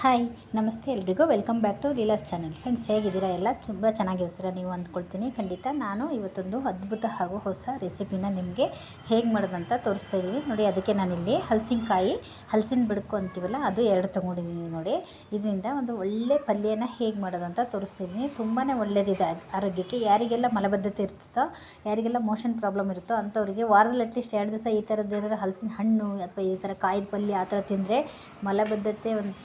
Hi, ನಮಸ್ತೆ ಎಲ್ರಿಗೂ. Welcome back to Leela's channel friends ಹೇಗಿದ್ದೀರಾ? ಎಲ್ಲ ತುಂಬ ಚೆನ್ನಾಗಿರ್ತೀರ? ನೀವು ಅಂದ್ಕೊಳ್ತೀನಿ. ಖಂಡಿತ ನಾನು ಇವತ್ತೊಂದು ಅದ್ಭುತ ಹಾಗೂ ಹೊಸ ರೆಸಿಪಿನ ನಿಮಗೆ ಹೇಗೆ ಮಾಡೋದಂತ ತೋರಿಸ್ತಾ ಇದ್ದೀನಿ. ನೋಡಿ, ಅದಕ್ಕೆ ನಾನಿಲ್ಲಿ ಹಲಸಿನಕಾಯಿ, ಹಲಸಿನ ಬಿಡ್ಕು ಅಂತೀವಲ್ಲ, ಅದು ಎರಡು ತೊಗೊಂಡಿದ್ದೀನಿ ನೋಡಿ. ಇದರಿಂದ ಒಂದು ಒಳ್ಳೆ ಪಲ್ಯನ ಹೇಗೆ ಮಾಡೋದಂತ ತೋರಿಸ್ತಿದ್ದೀನಿ ತುಂಬಾ ಒಳ್ಳೆಯದಿದೆ ಆರೋಗ್ಯಕ್ಕೆ ಯಾರಿಗೆಲ್ಲ ಮಲಬದ್ಧತೆ ಇರ್ತದೋ, ಯಾರಿಗೆಲ್ಲ ಮೋಷನ್ ಪ್ರಾಬ್ಲಮ್ ಇರುತ್ತೋ ಅಂಥವ್ರಿಗೆ ವಾರದಲ್ಲಿ ಅಟ್ಲೀಸ್ಟ್ ಎರಡು ದಿವಸ ಈ ಥರದ್ದು ಏನಾದರೂ ಹಲಸಿನ ಹಣ್ಣು ಅಥವಾ ಈ ಥರ ಕಾಯಿದ ಪಲ್ಯ ಆ ಥರ ತಿಂದರೆ ಮಲಬದ್ಧತೆ ಒಂದು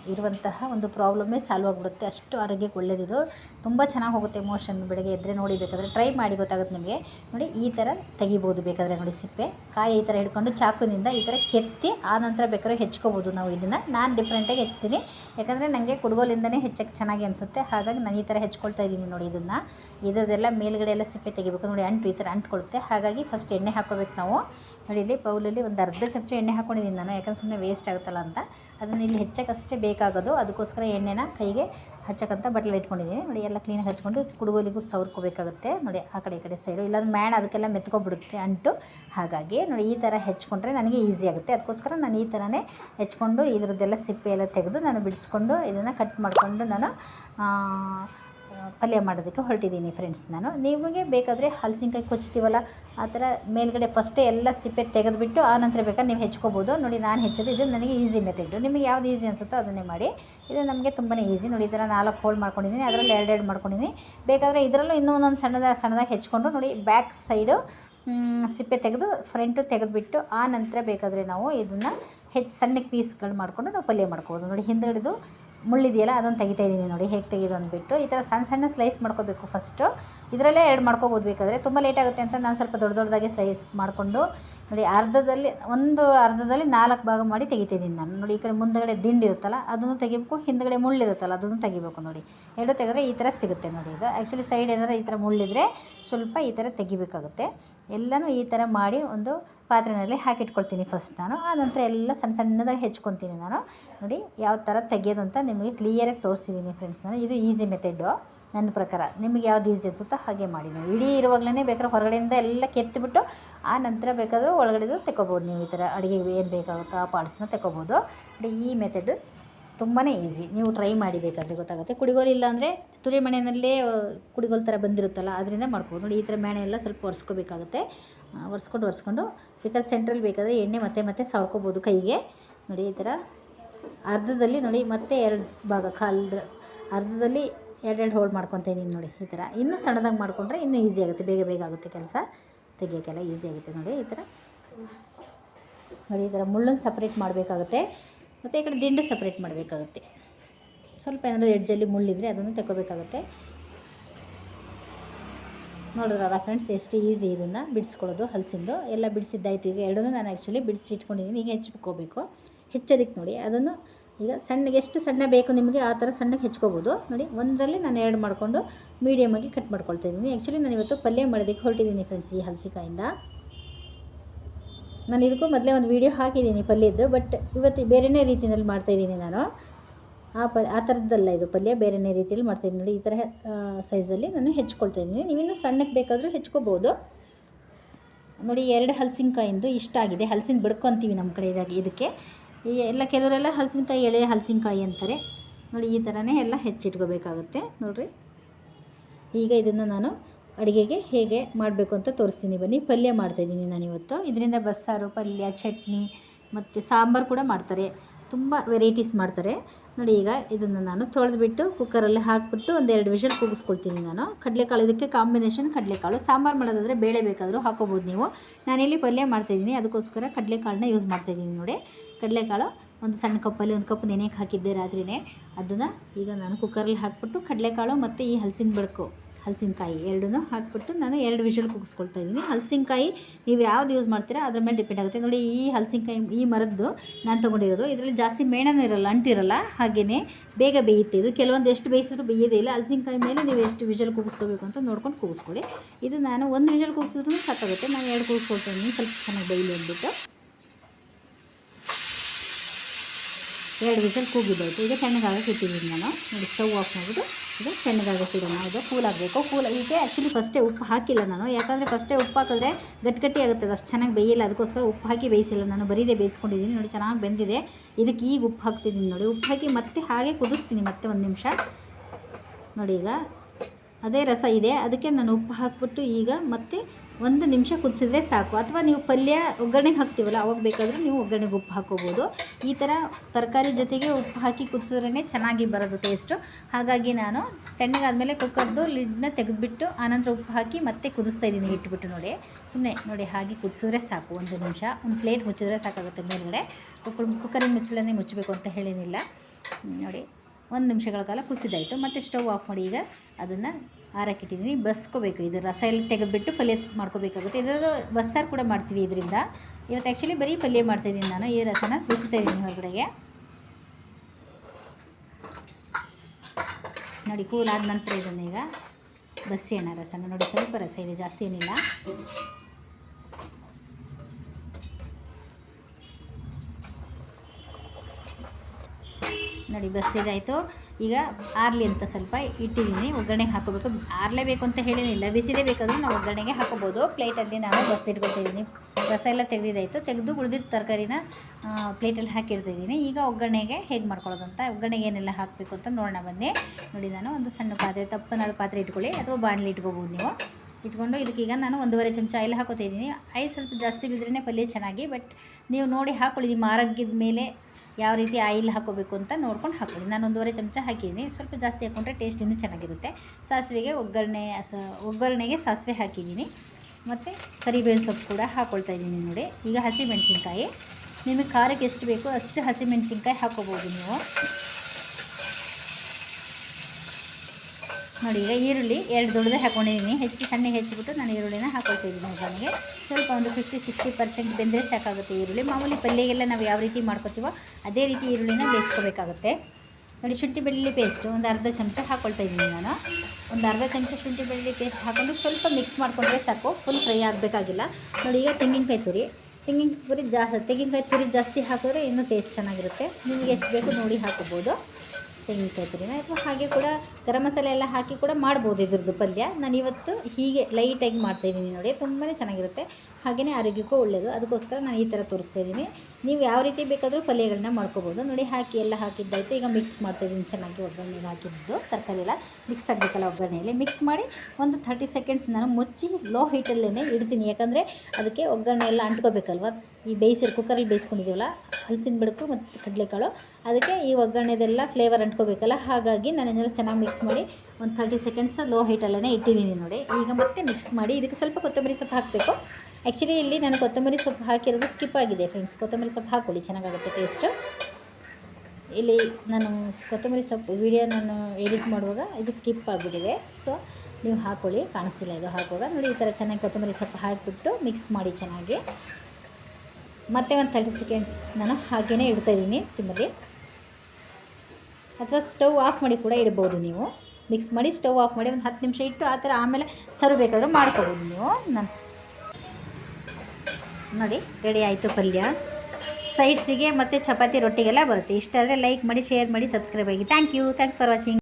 ಇರುವಂತಹ ಒಂದು ಪ್ರಾಬ್ಲಮ್ಮೇ ಸಾಲ್ವ್ ಆಗಿಬಿಡುತ್ತೆ. ಅಷ್ಟು ಆರೋಗ್ಯಕ್ಕೆ ಒಳ್ಳೆಯದಿದು ತುಂಬ ಚೆನ್ನಾಗಿ ಹೋಗುತ್ತೆ ಮೋಷನ್ ಬೆಳಗ್ಗೆ ಎದ್ರೆ ನೋಡಿ ಬೇಕಾದರೆ. ಟ್ರೈ ಮಾಡಿ ಗೊತ್ತಾಗುತ್ತೆ ನಿಮಗೆ. ನೋಡಿ, ಈ ಥರ ತೆಗಿಬೋದು ಬೇಕಾದರೆ ನೋಡಿ ಸಿಪ್ಪೆ. ಕಾಯಿ ಈ ಥರ ಹಿಡ್ಕೊಂಡು ಚಾಕುನಿಂದ ಈ ಥರ ಕೆತ್ತಿ ಆ ನಂತರ ಬೇಕಾದ್ರೆ ಹೆಚ್ಕೋಬೋದು ನಾವು ಇದನ್ನು. ನಾನು ಡಿಫ್ರೆಂಟಾಗಿ ಹೆಚ್ತೀನಿ. ಯಾಕಂದರೆ ನನಗೆ ಕುಡುಗೋಲಿಂದನೇ ಹೆಚ್ಚಕ್ಕೆ ಚೆನ್ನಾಗಿ ಅನಿಸುತ್ತೆ. ಹಾಗಾಗಿ ನಾನು ಈ ಥರ ಹೆಚ್ಕೊಳ್ತಾ ಇದ್ದೀನಿ ನೋಡಿ ಇದನ್ನು. ಇದರದೆಲ್ಲ ಮೇಲುಗಡೆ ಎಲ್ಲ ಸಿಪ್ಪೆ ತೆಗಿಬೇಕು. ನೋಡಿ ಅಂಟು, ಈ ಥರ ಅಂಟ್ಕೊಳುತ್ತೆ. ಹಾಗಾಗಿ ಫಸ್ಟ್ ಎಣ್ಣೆ ಹಾಕೋಬೇಕು ನಾವು. ನೋಡಿ, ಇಲ್ಲಿ ಪೌಲಲ್ಲಿ ಒಂದು ಅರ್ಧ ಚಮಚ ಎಣ್ಣೆ ಹಾಕ್ಕೊಂಡಿದ್ದೀನಿ ನಾನು. ಯಾಕಂದ್ರೆ ಸುಮ್ಮನೆ ವೇಸ್ಟ್ ಆಗುತ್ತಲ್ಲ ಅಂತ. ಅದನ್ನು ಇಲ್ಲಿ ಹೆಚ್ಚಕ್ಕಷ್ಟೇ ಬೇಕಾಗೋದು. ಅದಕ್ಕೋಸ್ಕರ ಎಣ್ಣೆನ ಕೈಗೆ ಹಚ್ಚಕ್ಕಂತ ಬಟ್ಟಲೆ ಇಟ್ಕೊಂಡಿದ್ದೀನಿ. ನೋಡಿ, ಎಲ್ಲ ಕ್ಲೀನಾಗಿ ಹಚ್ಕೊಂಡು ಕುಡುಗೋಲಿಗೂ ಸವರ್ಕೋಬೇಕಾಗುತ್ತೆ. ನೋಡಿ, ಆ ಕಡೆ, ಈ ಕಡೆ ಸೈಡು ಇಲ್ಲಾಂದ್ರೆ ಮ್ಯಾಣ ಅದಕ್ಕೆಲ್ಲ ಮೆತ್ಕೊಬಿಡುತ್ತೆ ಅಂಟು. ಹಾಗಾಗಿ, ನೋಡಿ, ಈ ಥರ ಹೆಚ್ಕೊಂಡ್ರೆ ನನಗೆ ಈಸಿ ಆಗುತ್ತೆ. ಅದಕ್ಕೋಸ್ಕರ ನಾನು ಈ ಥರನೇ ಹೆಚ್ಕೊಂಡು ಇದರದ್ದೆಲ್ಲ ಸಿಪ್ಪೆ ಎಲ್ಲ ತೆಗೆದು ನಾನು ಬಿಡಿಸ್ಕೊಂಡು ಇದನ್ನು ಕಟ್ ಮಾಡಿಕೊಂಡು ನಾನು ಪಲ್ಯ ಮಾಡೋದಕ್ಕೆ ಹೊರಟಿದ್ದೀನಿ ಫ್ರೆಂಡ್ಸ್ ನಾನು. ನಿಮಗೆ ಬೇಕಾದರೆ ಹಲಸಿನಕಾಯಿ ಕೊಚ್ತೀವಲ್ಲ, ಆ ಥರ ಮೇಲ್ಗಡೆ ಫಸ್ಟೇ ಎಲ್ಲ ಸಿಪ್ಪೆ ತೆಗೆದುಬಿಟ್ಟು, ಆ ನಂತರ ಬೇಕಾದ್ರೆ ನೀವು ಹೆಚ್ಕೋಬೋದು. ನೋಡಿ, ನಾನು ಹೆಚ್ಚೋದು, ಇದು ನನಗೆ ಈಸಿ ಮೆಥಡು ನಿಮಗೆ ಯಾವ್ದು ಈಸಿ ಅನಿಸುತ್ತೋ ಅದನ್ನೇ ಮಾಡಿ. ಇದು ನಮಗೆ ತುಂಬಾ ಈಸಿ ನೋಡಿ, ಈ ಥರ ನಾಲ್ಕು ಹೋಲ್ ಮಾಡ್ಕೊಂಡಿದ್ದೀನಿ, ಅದರಲ್ಲಿ ಎರಡೆರಡು ಮಾಡ್ಕೊಂಡಿದ್ದೀನಿ. ಬೇಕಾದರೆ ಇದರಲ್ಲೂ ಇನ್ನೂ ಒಂದೊಂದು ಸಣ್ಣದಾಗಿ ಹೆಚ್ಕೊಂಡು, ನೋಡಿ ಬ್ಯಾಕ್ ಸೈಡು ಸಿಪ್ಪೆ ತೆಗೆದು ಫ್ರಂಟು ತೆಗೆದುಬಿಟ್ಟು, ಆ ನಂತರ ಬೇಕಾದರೆ ನಾವು ಇದನ್ನು ಹೆಚ್ಚು ಸಣ್ಣಕ್ಕೆ ಪೀಸ್ಗಳು ಮಾಡಿಕೊಂಡು ನಾವು ಪಲ್ಯ ಮಾಡ್ಕೋಬೋದು. ನೋಡಿ, ಹಿಂದ್ಗಡೆದು ಮುಳ್ಳಿದೆಯಲ್ಲ ಅದನ್ನು ತೆಗಿತಾ ಇದ್ದೀನಿ ನೋಡಿ ಹೇಗೆ ತೆಗೆಯೋದು ಅಂದ್ಬಿಟ್ಟು ಈ ಥರ ಸಣ್ಣ ಸಣ್ಣ ಸ್ಲೈಸ್ ಮಾಡ್ಕೋಬೇಕು ಫಸ್ಟು ಇದರಲ್ಲೇ ಎರಡು ಮಾಡ್ಕೋಬೋದು ಬೇಕಾದರೆ. ತುಂಬ ಲೇಟ್ ಆಗುತ್ತೆ ಅಂತ ನಾನು ಸ್ವಲ್ಪ ದೊಡ್ಡ ದೊಡ್ಡದಾಗಿ ಸ್ಲೈಸ್ ಮಾಡಿಕೊಂಡು, ನೋಡಿ ಅರ್ಧದಲ್ಲಿ, ಒಂದು ಅರ್ಧದಲ್ಲಿ ನಾಲ್ಕು ಭಾಗ ಮಾಡಿ ತೆಗಿತಿದ್ದೀನಿ ನಾನು. ನೋಡಿ ಈ ಕಡೆ ಮುಂದಗಡೆ ದಿಂಡಿರುತ್ತಲ್ಲ ಅದನ್ನು ತೆಗಿಬೇಕು, ಹಿಂದ್ಗಡೆ ಮುಳ್ಳಿರುತ್ತಲ್ಲ ಅದನ್ನು ತೆಗಿಬೇಕು ನೋಡಿ. ಎರಡು ತೆಗೆದ್ರೆ ಈ ಥರ ಸಿಗುತ್ತೆ ನೋಡಿ ಇದು. ಆ್ಯಕ್ಚುಲಿ ಸೈಡ್ ಏನಾದ್ರು ಈ ಥರ ಮುಳ್ಳಿದ್ರೆ ಸ್ವಲ್ಪ ಈ ಥರ ತೆಗಿಬೇಕಾಗುತ್ತೆ. ಎಲ್ಲನೂ ಈ ಥರ ಮಾಡಿ ಒಂದು ಪಾತ್ರೆಯಲ್ಲಿ ಹಾಕಿಟ್ಕೊಳ್ತೀನಿ ಫಸ್ಟ್ ನಾನು. ಆ ನಂತರ ಎಲ್ಲ ಸಣ್ಣ ಸಣ್ಣದಾಗಿ ಹೆಚ್ಕೊತೀನಿ ನಾನು. ನೋಡಿ ಯಾವ ಥರ ತೆಗೆಯೋದು ಅಂತ ನಿಮಗೆ ಕ್ಲಿಯರಾಗಿ ತೋರಿಸಿದ್ದೀನಿ ಫ್ರೆಂಡ್ಸ್ ನಾನು. ಇದು ಈಸಿ ಮೆಥಡು ನನ್ನ ಪ್ರಕಾರ ನಿಮಗೆ ಯಾವ್ದು ಈಸಿ ಅನ್ಸುತ್ತೋ ಹಾಗೆ ಮಾಡಿ. ನೀವು ಇಡೀ ಇರುವಾಗಲೇ ಬೇಕಾದ್ರೆ ಹೊರಗಡೆಯಿಂದ ಎಲ್ಲ ಕೆತ್ತಿಬಿಟ್ಟು ಆ ನಂತರ ಬೇಕಾದರೂ ಒಳಗಡೆದು ತೆಕ್ಕೋಬೋದು. ನೀವು ಈ ಥರ ಅಡುಗೆಗೆ ಏನು ಬೇಕಾಗುತ್ತೋ ಆ ಪಾರ್ಟ್ಸ್ನ ತೆಕ್ಕೋಬೋದು. ಬಟ್ ಈ ಮೆಥಡ್ ತುಂಬಾ ಈಸಿ ನೀವು ಟ್ರೈ ಮಾಡಿ ಬೇಕಾದರೆ ಗೊತ್ತಾಗುತ್ತೆ. ಕುಡಿಗೋಲು ಇಲ್ಲ ಅಂದರೆ ತುರಿ ಮಣೆಯಲ್ಲೇ ಕುಡಿಗೋಲು ಥರ ಬಂದಿರುತ್ತಲ್ಲ ಅದರಿಂದ ಮಾಡ್ಬೋದು. ನೋಡಿ, ಈ ಥರ ಮೇಣೆ ಎಲ್ಲ ಸ್ವಲ್ಪ ಒರೆಸ್ಕೋಬೇಕಾಗುತ್ತೆ. ಒರೆಸ್ಕೊಂಡು ಒರೆಸ್ಕೊಂಡು ಬೇಕಾದ್ರೆ ಸೆಂಟ್ರಲ್ಲಿ ಬೇಕಾದರೆ ಎಣ್ಣೆ ಮತ್ತೆ ಮತ್ತೆ ಸವರ್ಕೋಬೋದು ಕೈಗೆ. ನೋಡಿ, ಈ ಥರ ಅರ್ಧದಲ್ಲಿ ನೋಡಿ, ಮತ್ತೆ ಎರಡು ಭಾಗ, ಕಾಲು, ಅರ್ಧದಲ್ಲಿ ಎರಡೆರಡು ಹೋಲ್ಡ್ ಮಾಡ್ಕೊತಾ ಇದ್ದೀನಿ ನೋಡಿ, ಈ ಥರ. ಇನ್ನೂ ಸಣ್ಣದಾಗಿ ಮಾಡಿಕೊಂಡ್ರೆ ಇನ್ನೂ ಈಸಿ ಆಗುತ್ತೆ, ಬೇಗ ಬೇಗ ಆಗುತ್ತೆ ಕೆಲಸ. ತೆಗಿಯೋಕ್ಕೆಲ್ಲ ಈಸಿ ಆಗುತ್ತೆ ನೋಡಿ, ಈ ಥರ. ನೋಡಿ, ಈ ಥರ ಮುಳ್ಳನ್ನು ಸಪ್ರೇಟ್ ಮಾಡಬೇಕಾಗುತ್ತೆ. ಮತ್ತು ಈ ಕಡೆ ದಿಂಡು ಸಪ್ರೇಟ್ ಮಾಡಬೇಕಾಗುತ್ತೆ. ಸ್ವಲ್ಪ ಏನಾದರೂ ಎಡ್ಜಲ್ಲಿ ಮುಳ್ಳಿದ್ರೆ ಅದನ್ನು ತಗೋಬೇಕಾಗುತ್ತೆ ನೋಡಿದ್ರಲ್ಲ ಫ್ರೆಂಡ್ಸ್ ಎಷ್ಟು ಈಸಿ ಇದನ್ನು ಬಿಡಿಸ್ಕೊಳ್ಳೋದು, ಹಲಸಿಂದು. ಎಲ್ಲ ಬಿಡಿಸಿದ್ದಾಯ್ತು, ಈಗ ಎರಡನ್ನೂ ನಾನು ಆ್ಯಕ್ಚುಲಿ ಬಿಡಿಸಿ ಇಟ್ಕೊಂಡಿದ್ದೀನಿ ಈಗ ಹೆಚ್ಚಿಕೋಬೇಕು ಹೆಚ್ಚೋದಕ್ಕೆ ನೋಡಿ, ಅದನ್ನು ಈಗ ಸಣ್ಣಗೆ ಎಷ್ಟು ಸಣ್ಣ ಬೇಕು ನಿಮಗೆ ಆ ಥರ ಸಣ್ಣಗೆ ಹೆಚ್ಕೋಬೋದು. ನೋಡಿ, ಒಂದರಲ್ಲಿ ನಾನು ಎರಡು ಮಾಡಿಕೊಂಡು ಮೀಡಿಯಮಾಗಿ ಕಟ್ ಮಾಡ್ಕೊಳ್ತಾ ಇದ್ದೀನಿ ಆ್ಯಕ್ಚುಲಿ ನಾನು ಇವತ್ತು ಪಲ್ಯ ಮಾಡೋದಕ್ಕೆ ಹೊರಟಿದ್ದೀನಿ ಫ್ರೆಂಡ್ಸ್ ಈ ಹಲಸಿಕಾಯಿಂದ. ನಾನು ಇದಕ್ಕೂ ಮೊದಲೇ ಒಂದು ವೀಡಿಯೋ ಹಾಕಿದ್ದೀನಿ ಪಲ್ಯದ್ದು ಬಟ್ ಇವತ್ತು ಬೇರೆಯೇ ರೀತಿಯಲ್ಲಿ ಮಾಡ್ತಾಯಿದ್ದೀನಿ ನಾನು. ಆ ಪ, ಆ ಥರದ್ದಲ್ಲ ಇದು ಪಲ್ಯ ಬೇರೆಯೇ ರೀತಿಯಲ್ಲಿ ಮಾಡ್ತಾಯಿದ್ದೀನಿ ನೋಡಿ, ಈ ಥರ ಸೈಜಲ್ಲಿ ನಾನು ಹೆಚ್ಕೊಳ್ತಾ ಇದ್ದೀನಿ. ನೀವಿನ್ನೂ ಸಣ್ಣಕ್ಕೆ ಬೇಕಾದರೂ ಹೆಚ್ಕೋಬೋದು. ನೋಡಿ, ಎರಡು ಹಲಸಿನಕಾಯಿಂದು ಇಷ್ಟ ಆಗಿದೆ. ಹಲಸಿನ ಬಿಡ್ಕೊಂತೀವಿ ನಮ್ಮ ಕಡೆ ಇದಾಗಿ ಇದಕ್ಕೆ. ಈ ಎಲ್ಲ ಕೆಲವರೆಲ್ಲ ಹಲಸಿನಕಾಯಿ, ಎಳೆ ಹಲಸಿನಕಾಯಿ ಅಂತಾರೆ. ನೋಡಿ, ಈ ಥರನೇ ಎಲ್ಲ ಹೆಚ್ಚಿಟ್ಕೋಬೇಕಾಗುತ್ತೆ. ನೋಡಿರಿ. ಈಗ ಇದನ್ನು ನಾನು ಅಡುಗೆಗೆ ಹೇಗೆ ಮಾಡಬೇಕು ಅಂತ ತೋರಿಸ್ತೀನಿ. ಬನ್ನಿ, ಪಲ್ಯ ಮಾಡ್ತಾಯಿದ್ದೀನಿ ನಾನಿವತ್ತು ಇದರಿಂದ ಬಸ್ಸಾರು, ಪಲ್ಯ, ಚಟ್ನಿ ಮತ್ತು ಸಾಂಬಾರು ಕೂಡ ಮಾಡ್ತಾರೆ. ತುಂಬ ವೆರೈಟೀಸ್ ಮಾಡ್ತಾರೆ. ನೋಡಿ, ಈಗ ಇದನ್ನು ನಾನು ತೊಳೆದುಬಿಟ್ಟು ಕುಕ್ಕರಲ್ಲಿ ಹಾಕಿಬಿಟ್ಟು ಒಂದೆರಡು ವಿಷಲ್ ಕೂಗಿಸ್ಕೊಳ್ತೀನಿ ನಾನು. ಕಡಲೆಕಾಳು, ಇದಕ್ಕೆ ಕಾಂಬಿನೇಷನ್ ಕಡಲೆಕಾಳು. ಸಾಂಬಾರು ಮಾಡೋದಾದರೆ ಬೇಳೆ ಬೇಕಾದರೂ ಹಾಕೋಬೋದು ನೀವು. ನಾನಿಲ್ಲಿ ಪಲ್ಯ ಮಾಡ್ತಾಯಿದ್ದೀನಿ ಅದಕ್ಕೋಸ್ಕರ ಕಡಲೆಕಾಳನ್ನ ಯೂಸ್ ಮಾಡ್ತಾಯಿದ್ದೀನಿ ನೋಡಿ. ಕಡಲೆಕಾಳು, ಒಂದು ಸಣ್ಣ ಕಪ್ಪಲ್ಲಿ ಒಂದು ಕಪ್ ನೆನೆಯಕ್ಕೆ ಹಾಕಿದ್ದೆ ರಾತ್ರಿನೇ. ಅದನ್ನು ಈಗ ನಾನು ಕುಕ್ಕರಲ್ಲಿ ಹಾಕ್ಬಿಟ್ಟು ಕಡಲೆಕಾಳು ಮತ್ತು ಈ ಹಲಸಿನ ಬೆಳಕು ಹಲಸಿನಕಾಯಿ ಎರಡೂ ಹಾಕ್ಬಿಟ್ಟು ನಾನು ಎರಡು ವಿಷಲ್ ಕುಗ್ಸ್ಕೊಳ್ತಾ ಇದ್ದೀನಿ. ಹಲಸಿನಕಾಯಿ ನೀವು ಯಾವ್ದು ಯೂಸ್ ಮಾಡ್ತೀರಾ, ಅದ್ರ ಮೇಲೆ ಡಿಪೆಂಡ್ ಆಗುತ್ತೆ. ನೋಡಿ, ಈ ಹಲಸಿನಕಾಯಿ, ಈ ಮರದ್ದು ನಾನು ತೊಗೊಂಡಿರೋದು. ಇದರಲ್ಲಿ ಜಾಸ್ತಿ ಮೇಣನೂ ಇರಲ್ಲ ಅಂಟಿರಲ್ಲ ಹಾಗೆಯೇ ಬೇಗ ಬೇಯುತ್ತೆ ಇದು. ಕೆಲವೊಂದು ಎಷ್ಟು ಬೇಯಿಸಿದ್ರು ಬೇಯೋದೇ ಇಲ್ಲ. ಹಲಸಿನಕಾಯಿ ಮೇಲೆ ನೀವು ಎಷ್ಟು ವಿಷಲ್ ಕೂಗಿಸ್ಕೋಬೇಕು ಅಂತ ನೋಡ್ಕೊಂಡು ಕೂಗಿಸ್ಕೊಳ್ಳಿ. ಇದು ನಾನು ಒಂದು ವಿಷಲ್ ಕೂಗಿಸಿದ್ರು ಸಾಕಾಗುತ್ತೆ. ನಾನು ಎರಡು ಕೂಗಿಸ್ಕೊಳ್ತಾ ಇದ್ದೀನಿ. ಸ್ವಲ್ಪ ಚೆನ್ನಾಗಿ ಬೇಯಲಿ ಅಂದ್ಬಿಟ್ಟು. ಎರಡು ವಿಸಲ್ ಕೂಗಿದ್ದಾಯಿತು ಈಗ ತಣ್ಣಗಾಗಕ್ಕೆ ಇಟ್ಟಿದ್ದೀನಿ ನಾನು ನೋಡಿ ಸ್ಟವ್ ಆಫ್ ಮಾಡಿಬಿಟ್ಟು ಇದು ತಣ್ಣಗಾಗಕ್ಕೆ ಇಡೋಣ ಇದು ಕೂಲ್ ಆಗಬೇಕು ಕೂಲ್ ಈಗ ಆ್ಯಕ್ಚುಲಿ ಫಸ್ಟೇ ಉಪ್ಪು ಹಾಕಿಲ್ಲ ನಾನು. ಯಾಕಂದರೆ ಫಸ್ಟೇ ಉಪ್ಪು ಹಾಕಿದ್ರೆ ಗಟ್ಟಿಗಟ್ಟಿ ಗಟ್ಟಿ ಆಗುತ್ತೆ. ಅದು ಅಷ್ಟು ಚೆನ್ನಾಗಿ ಬೇಯಿಲ್ಲ. ಅದಕ್ಕೋಸ್ಕರ ಉಪ್ಪು ಹಾಕಿ ಬೇಯಿಸಿಲ್ಲ. ನಾನು ಬರೀದೇ ಬೇಯಿಸ್ಕೊಂಡಿದ್ದೀನಿ. ನೋಡಿ ಚೆನ್ನಾಗಿ ಬೆಂದಿದೆ. ಇದಕ್ಕೆ ಈಗ ಉಪ್ಪು ಹಾಕ್ತಿದ್ದೀನಿ ನೋಡಿ. ಉಪ್ಪು ಹಾಕಿ ಮತ್ತೆ ಹಾಗೆ ಕುದಿಸ್ತೀನಿ ಮತ್ತೆ ಒಂದು ನಿಮಿಷ. ನೋಡಿ ಈಗ ಅದೇ ರಸ ಇದೆ. ಅದಕ್ಕೆ ನಾನು ಉಪ್ಪು ಹಾಕ್ಬಿಟ್ಟು ಈಗ ಮತ್ತೆ ಒಂದು ನಿಮಿಷ ಕುದಿಸಿದ್ರೆ ಸಾಕು. ಅಥವಾ ನೀವು ಪಲ್ಯ ಒಗ್ಗರಣೆಗೆ ಹಾಕ್ತೀವಲ್ಲ, ಅವಾಗ ಬೇಕಾದರೂ ನೀವು ಒಗ್ಗರಣೆಗೆ ಉಪ್ಪು ಹಾಕೋಬೋದು. ಈ ಥರ ತರಕಾರಿ ಜೊತೆಗೆ ಉಪ್ಪು ಹಾಕಿ ಕುದಿಸಿದ್ರೇ ಚೆನ್ನಾಗಿ ಬರೋದು ಟೇಸ್ಟು ಹಾಗಾಗಿ ನಾನು ತಣ್ಣಗಾದಮೇಲೆ ಕುಕ್ಕರ್ದು ಲಿಡ್ನ ತೆಗೆದುಬಿಟ್ಟು, ಆನಂತರ ಉಪ್ಪು ಹಾಕಿ ಮತ್ತೆ ಕುದಿಸ್ತಾ ಇದ್ದೀನಿ ಇಟ್ಬಿಟ್ಟು ನೋಡಿ. ಸುಮ್ಮನೆ ನೋಡಿ ಹಾಗೆ ಕುದಿಸಿದ್ರೆ ಸಾಕು. ಒಂದು ನಿಮಿಷ. ಒಂದು ಪ್ಲೇಟ್ ಮುಚ್ಚಿದ್ರೆ ಸಾಕಾಗುತ್ತೆ ಮೇಲ್ಗಡೆ. ಕುಕ್ಕರ್ ಕುಕ್ಕರಿನ ಮುಚ್ಚಳನೇ ಮುಚ್ಚಬೇಕು ಅಂತ ಹೇಳಿನಿಲ್ಲ. ನೋಡಿ. ಒಂದು ನಿಮಿಷಗಳ ಕಾಲ ಕುಸಿದಾಯಿತು. ಮತ್ತು ಸ್ಟವ್ ಆಫ್ ಮಾಡಿ ಈಗ ಅದನ್ನು ಆರಕ್ಕಿಟ್ಟಿದ್ದೀನಿ ಬಸ್ಕೋಬೇಕು. ಇದು ರಸ ಎಲ್ಲ ತೆಗೆದುಬಿಟ್ಟು ಪಲ್ಯ ಮಾಡ್ಕೋಬೇಕಾಗುತ್ತೆ. ಇದರದ್ದು ಬಸ್ಸಾರು ಕೂಡ ಮಾಡ್ತೀವಿ ಇದರಿಂದ. ಇವತ್ತು ಆ್ಯಕ್ಚುಲಿ ಬರೀ ಪಲ್ಯ ಮಾಡ್ತಾಯಿದ್ದೀನಿ ನಾನು. ಈ ರಸನ ಬಿಸ್ತಾ ಇದ್ದೀನಿ ಹೊರಗಡೆಗೆ. ನೋಡಿ ಕೂಲ್ ಆದ ನಂತರ ಇದನ್ನು ಈಗ ಬಸ್ಸಿ ಅಣ್ಣ ರಸನ. ನೋಡಿ, ಸ್ವಲ್ಪ ರಸ ಇದೆ. ಜಾಸ್ತಿ ಏನಿಲ್ಲ. ನೋಡಿ ಬಸ್ತಿದಾಯಿತು ಈಗ ಆರ್ಲಿ ಅಂತ ಸ್ವಲ್ಪ ಇಟ್ಟಿದ್ದೀನಿ. ಒಗ್ಗರಣೆಗೆ ಹಾಕೋಬೇಕು. ಆರಲೇಬೇಕು ಅಂತ ಹೇಳಿನಿಲ್ಲ ಬಿಸಿಲೇ ಬೇಕಾದರೂ ನಾವು ಒಗ್ಗರಣೆಗೆ ಹಾಕೋಬೋದು. ಪ್ಲೇಟಲ್ಲಿ ನಾನು ಬಸ್ತಿಟ್ಕೊಳ್ತಿದ್ದೀನಿ ರಸ ಎಲ್ಲ ತೆಗೆದಿದ್ದಾಯಿತು. ತೆಗೆದು ಉಳಿದಿದ್ದ ತರಕಾರಿನ ಪ್ಲೇಟಲ್ಲಿ ಹಾಕಿಡ್ತಿದ್ದೀನಿ. ಈಗ ಒಗ್ಗರಣೆಗೆ ಹೇಗೆ ಮಾಡ್ಕೊಳ್ಳೋದು ಅಂತ ಒಗ್ಗರಣೆಗೆ ಏನೆಲ್ಲ ಹಾಕಬೇಕು ಅಂತ ನೋಡೋಣ ಬನ್ನಿ. ನೋಡಿ, ನಾನು ಒಂದು ಸಣ್ಣ ಪಾತ್ರೆ, ತಪ್ಪನಾದ ಪಾತ್ರೆ ಇಟ್ಕೊಳ್ಳಿ. ಅಥವಾ ಬಾಣಲಿ ಇಟ್ಕೋಬೋದು ನೀವು. ಇಟ್ಕೊಂಡು ಇದಕ್ಕೀಗ ನಾನು ಒಂದೂವರೆ ಚಮಚ ಆಯಿಲ್ ಹಾಕೋತಾ ಇದ್ದೀನಿ ಆಯಿಲ್ ಸ್ವಲ್ಪ ಜಾಸ್ತಿ ಬಿದ್ರೇ ಪಲ್ಯ ಚೆನ್ನಾಗಿ, ಬಟ್ ನೀವು ನೋಡಿ ಹಾಕ್ಕೊಳ್ಳಿ ನಿಮ್ಮ ಆರೋಗ್ಯದ ಮೇಲೆ ಯಾವ ರೀತಿ ಆಯಿಲ್ ಹಾಕೋಬೇಕು ಅಂತ ನೋಡ್ಕೊಂಡು ಹಾಕೊಳ್ಳಿ. ನಾನು ಒಂದೂವರೆ ಚಮಚ ಹಾಕಿದ್ದೀನಿ. ಸ್ವಲ್ಪ ಜಾಸ್ತಿ ಹಾಕ್ಕೊಂಡ್ರೆ ಟೇಸ್ಟ್ ಇನ್ನೂ ಚೆನ್ನಾಗಿರುತ್ತೆ. ಸಾಸಿವೆಗೆ ಒಗ್ಗರಣೆ ಒಗ್ಗರಣೆಗೆ ಸಾಸಿವೆ ಹಾಕಿದ್ದೀನಿ. ಮತ್ತು ಕರಿಬೇವಿನ ಸೊಪ್ಪು ಕೂಡ ಹಾಕ್ಕೊಳ್ತಾ ಇದ್ದೀನಿ ನೋಡಿ. ಈಗ ಹಸಿ ಮೆಣಸಿನ್ಕಾಯಿ ನಿಮಗೆ ಖಾರಕ್ಕೆ ಎಷ್ಟು ಬೇಕೋ ಅಷ್ಟು ಹಸಿ ಮೆಣಸಿನ್ಕಾಯಿ ಹಾಕೋಬೋದು ನೀವು. ನೋಡಿ, ಈಗ ಈರುಳ್ಳಿ ಎರಡು ದೊಡ್ಡದೇ ಹಾಕೊಂಡಿದ್ದೀನಿ. ಹೆಚ್ಚು ಸಣ್ಣ ಹೆಚ್ಚಿಬಿಟ್ಟು ನಾನು ಈರುಳ್ಳಿನ ಹಾಕೊಳ್ತಿದ್ದೀನಿ ಒಗ್ಗರಣೆಗೆ ಸ್ವಲ್ಪ ಒಂದು ಫಿಫ್ಟಿ ಸಿಕ್ಸ್ಟಿ ಪರ್ಸೆಂಟ್ ಬೆಂದರೆ ಸಾಕಾಗುತ್ತೆ ಈರುಳ್ಳಿ. ಮಾಮೂಲಿ ಪಲ್ಯಗೆಲ್ಲ ನಾವು ಯಾವ ರೀತಿ ಮಾಡ್ಕೊತೀವೋ ಅದೇ ರೀತಿ ಈರುಳ್ಳಿನ ಬೇಯಿಸ್ಕೋಬೇಕಾಗುತ್ತೆ. ನೋಡಿ, ಶುಂಠಿ ಬೆಳ್ಳುಳ್ಳಿ ಪೇಸ್ಟ್ ಒಂದು ಅರ್ಧ ಚಮಚ ಹಾಕ್ಕೊಳ್ತಾ ಇದ್ದೀನಿ ನಾನು. ಒಂದು ಅರ್ಧ ಚಮಚ ಶುಂಠಿ ಬೆಳ್ಳುಳ್ಳಿ ಪೇಸ್ಟ್ ಹಾಕೊಂಡು ಸ್ವಲ್ಪ ಮಿಕ್ಸ್ ಮಾಡ್ಕೊಂಡ್ರೆ ಸಾಕು. ಫುಲ್ ಫ್ರೈ ಆಗಬೇಕಾಗಿಲ್ಲ. ನೋಡಿ, ಈಗ ತೆಂಗಿನಕಾಯಿ ತುರಿ. ತೆಂಗಿನಕಾಯಿ ತುರಿ ಜಾಸ್ತಿ, ತೆಂಗಿನಕಾಯಿ ತುರಿ ಜಾಸ್ತಿ ಹಾಕಿದ್ರೆ ಇನ್ನೂ ಟೇಸ್ಟ್ ಚೆನ್ನಾಗಿರುತ್ತೆ. ನಿಮಗೆ ಎಷ್ಟು ಬೇಕು ನೋಡಿ ಹಾಕೋಬೋದು. ತೆಂಗಿನಕಾಯಿ ಅಥವಾ ಹಾಗೆ ಕೂಡ ಗರಂ ಮಸಾಲೆ ಎಲ್ಲ ಹಾಕಿ ಕೂಡ ಮಾಡ್ಬೋದು ಇದ್ರದ್ದು ಪಲ್ಯ. ನಾನು ಇವತ್ತು ಹೀಗೆ ಲೈಟಾಗಿ ಮಾಡ್ತಾಯಿದ್ದೀನಿ ನೋಡಿ ತುಂಬಾ ಚೆನ್ನಾಗಿರುತ್ತೆ. ಹಾಗೆಯೇ ಆರೋಗ್ಯಕ್ಕೂ ಒಳ್ಳೆಯದು ಅದಕ್ಕೋಸ್ಕರ ನಾನು ಈ ಥರ ತೋರಿಸ್ತಾ ಇದ್ದೀನಿ. ನೀವು ಯಾವ ರೀತಿ ಬೇಕಾದರೂ ಪಲ್ಯಗಳನ್ನ ಮಾಡ್ಕೋಬೋದು. ನೋಡಿ, ಹಾಕಿ, ಎಲ್ಲ ಹಾಕಿದ್ದಾಯಿತು. ಈಗ ಮಿಕ್ಸ್ ಮಾಡ್ತಾಯಿದ್ದೀನಿ ಚೆನ್ನಾಗಿ ಒಗ್ಗರಣೆ ಹಾಕಿದ್ದು. ತರಕಾರಿ ಎಲ್ಲ ಮಿಕ್ಸ್ ಆಗಬೇಕಲ್ಲ ಒಗ್ಗರಣೆಯಲ್ಲಿ. ಮಿಕ್ಸ್ ಮಾಡಿ ಒಂದು ಥರ್ಟಿ ಸೆಕೆಂಡ್ಸ್ ನಾನು ಮುಚ್ಚಿ ಲೋ ಹೀಟಲ್ಲೇ ಇಡ್ತೀನಿ. ಯಾಕಂದರೆ ಅದಕ್ಕೆ ಒಗ್ಗರಣೆ ಎಲ್ಲ ಅಂಟ್ಕೋಬೇಕಲ್ವ? ಈ ಬೇಯಿಸಿರು ಕುಕ್ಕರಲ್ಲಿ ಬೇಯಿಸ್ಕೊಂಡಿದ್ದೀವಲ್ಲ, ಹಲಸಿನ ಬಿಡಕು ಮತ್ತು ಕಡಲೆಕಾಳು. ಅದಕ್ಕೆ ಈ ಒಗ್ಗರಣೆದೆಲ್ಲ ಫ್ಲೇವರ್ ಅಂಟ್ಕೋಬೇಕಲ್ಲ. ಹಾಗಾಗಿ ನಾನೇನೆಲ್ಲ ಚೆನ್ನಾಗಿ ಮಿಕ್ಸ್ ಮಾಡಿ ಒಂದು ಥರ್ಟಿ ಸೆಕೆಂಡ್ಸ್ ಲೋ ಹೀಟಲ್ಲೇ ಇಟ್ಟಿದ್ದೀನಿ ನೋಡಿ. ಈಗ ಮತ್ತೆ ಮಿಕ್ಸ್ ಮಾಡಿ ಇದಕ್ಕೆ ಸ್ವಲ್ಪ ಕೊತ್ತಂಬರಿ ಸೊಪ್ಪು ಹಾಕಬೇಕು. ಆ್ಯಕ್ಚುಲಿ ಇಲ್ಲಿ ನಾನು ಕೊತ್ತಂಬರಿ ಸೊಪ್ಪು ಹಾಕಿರೋದು ಸ್ಕಿಪ್ ಆಗಿದೆ ಫ್ರೆಂಡ್ಸ್ ಕೊತ್ತಂಬರಿ ಸೊಪ್ಪು ಹಾಕ್ಕೊಳ್ಳಿ, ಚೆನ್ನಾಗಾಗುತ್ತೆ ಟೇಸ್ಟು ಇಲ್ಲಿ ನಾನು ಕೊತ್ತಂಬರಿ ಸೊಪ್ಪು ವಿಡಿಯೋ ನಾನು ಎಡಿಟ್ ಮಾಡುವಾಗ ಇದು ಸ್ಕಿಪ್ ಆಗಿಬಿಟ್ಟಿದೆ. ಸೊ ನೀವು ಹಾಕ್ಕೊಳ್ಳಿ ಕಾಣಿಸಿಲ್ಲ ಇದು ಹಾಕುವಾಗ. ನೋಡಿ, ಈ ಥರ ಚೆನ್ನಾಗಿ ಕೊತ್ತಂಬರಿ ಸೊಪ್ಪು ಹಾಕಿಬಿಟ್ಟು ಮಿಕ್ಸ್ ಮಾಡಿ ಚೆನ್ನಾಗಿ. ಮತ್ತೆ ಒಂದು ತರ್ಟಿ ಸೆಕೆಂಡ್ಸ್ ನಾನು ಹಾಗೇ ಇಡ್ತಾಯಿದ್ದೀನಿ ಸಿಮ್ಮಲ್ಲಿ. ಅಥವಾ ಸ್ಟವ್ ಆಫ್ ಮಾಡಿ ಕೂಡ ಇಡ್ಬೋದು ನೀವು. ಮಿಕ್ಸ್ ಮಾಡಿ ಸ್ಟವ್ ಆಫ್ ಮಾಡಿ ಒಂದು ಹತ್ತು ನಿಮಿಷ ಇಟ್ಟು ಆ ಥರ ಆಮೇಲೆ ಸರ್ವ್ ಬೇಕಾದರೂ ಮಾಡ್ಕೊಬೋದು ನೀವು. ನಾನು ನೋಡಿ ರೆಡಿ ಆಯಿತು ಪಲ್ಯ. ಸೈಡ್ಸಿಗೆ ಮತ್ತು ಚಪಾತಿ ರೊಟ್ಟಿಗೆಲ್ಲ ಬರುತ್ತೆ. ಇಷ್ಟಾದರೆ ಲೈಕ್ ಮಾಡಿ ಶೇರ್ ಮಾಡಿ ಸಬ್ಸ್ಕ್ರೈಬ್ ಆಗಿ. Thank you thanks for watching